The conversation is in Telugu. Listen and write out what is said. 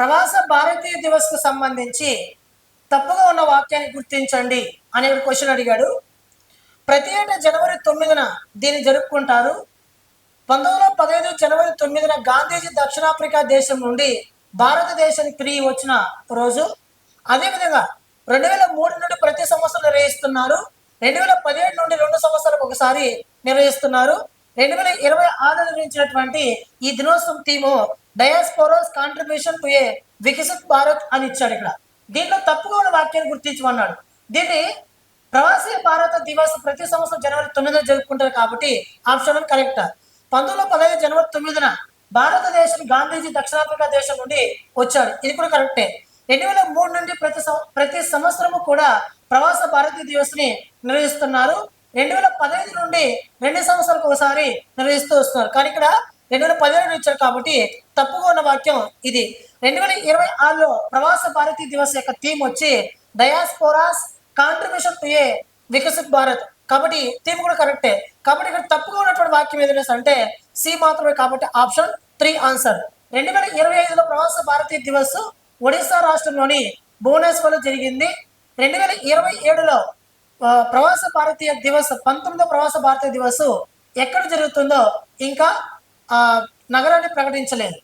ప్రవాస భారతీయ దివస్కు సంబంధించి తప్పుగా ఉన్న వాక్యాన్ని గుర్తించండి అనే క్వశ్చన్ అడిగాడు. ప్రతి ఏటా జనవరి తొమ్మిదిన దీన్ని జరుపుకుంటారు. పంతొమ్మిది వందల పదహైదు జనవరి తొమ్మిదిన గాంధీజీ దక్షిణాఫ్రికా దేశం నుండి భారతదేశానికి తిరిగి వచ్చిన రోజు అదేవిధంగా రెండు వేల మూడు నుండి ప్రతి సంవత్సరం నిర్వహిస్తున్నారు. రెండు వేల పదిహేడు నుండి రెండు సంవత్సరాలకు ఒకసారి నిర్వహిస్తున్నారు. రెండు వేల ఇరవై ఆరు నిర్వహించినటువంటి ఈ దినోత్సవం theme diasporas contribution to a Viksit Bharat అని ఇచ్చాడు ఇక్కడ. దీంట్లో తప్పుగా ఉన్న వాక్యాన్ని గుర్తించమన్నాడు దీన్ని ప్రవాసీ భారత దివస్ ప్రతి సంవత్సరం జనవరి తొమ్మిదిన జరుపుకుంటారు కాబట్టి ఆప్షన్ వన్ కరెక్ట్. పంతొమ్మిది పదహైదు జనవరి తొమ్మిదిన భారతదేశం గాంధీజీ దక్షిణాఫ్రికా దేశం నుండి వచ్చాడు. ఇది కూడా కరెక్టే. రెండు వేల మూడు నుండి ప్రతి సం- ప్రతి సంవత్సరము కూడా ప్రవాస భారతీయ దివస్ని నిర్వహిస్తున్నారు. రెండు వేల పదహైదు నుండి రెండు సంవత్సరాలకు ఒకసారి నిర్వహిస్తూ వస్తున్నారు. కానీ ఇక్కడ రెండు వేల పదిహేడు ఇచ్చారు కాబట్టి తప్పుగా ఉన్న వాక్యం ఇది. రెండు వేల ఇరవై ఆరులో ప్రవాస భారతీయ దివస్ యొక్క థీమ్ వచ్చి diasporas contribution to a Viksit Bharat. కాబట్టి థీమ్ కూడా కరెక్టే. కాబట్టి ఇక్కడ తప్పుగా ఉన్నటువంటి వాక్యం ఏదైనా అంటే సి మాత్రమే కాబట్టి ఆప్షన్ త్రీ ఆన్సర్. రెండు వేల ఇరవై ఐదులో ప్రవాస భారతీయ దివస్ ఒడిశా రాష్ట్రంలోని భువనేశ్వర్లో జరిగింది. రెండు వేల ఇరవై ఏడులో ప్రవాస భారతీయ దివస్ పంతొమ్మిదో ప్రవాస భారతీయ దివస్ ఎక్కడ జరుగుతుందో ఇంకా నగరాన్ని ప్రకటించలేదు.